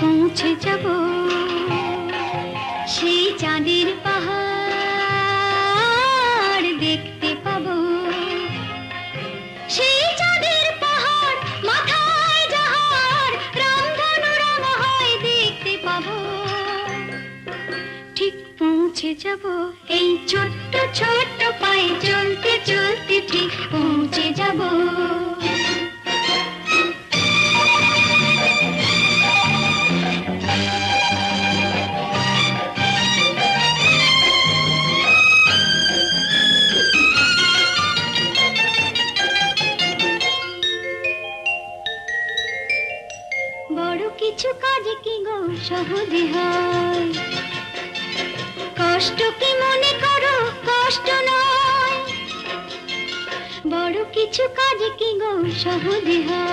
পৌঁছে যাব। সেই চাঁদের পাহাড় দেখতে পাবো। সেই চাঁদের পাহাড় মাথায় যাহার রামধনু হয় দেখতে পাবো। ঠিক পৌঁছে যাব। এই ছোট্ট ছোট্ট বড় কিছু কাজে কি গো সহজে হয়? কষ্ট কি মনে করো? কষ্ট নয়। বড় কিছু কাজে কি গো সহজে হয়?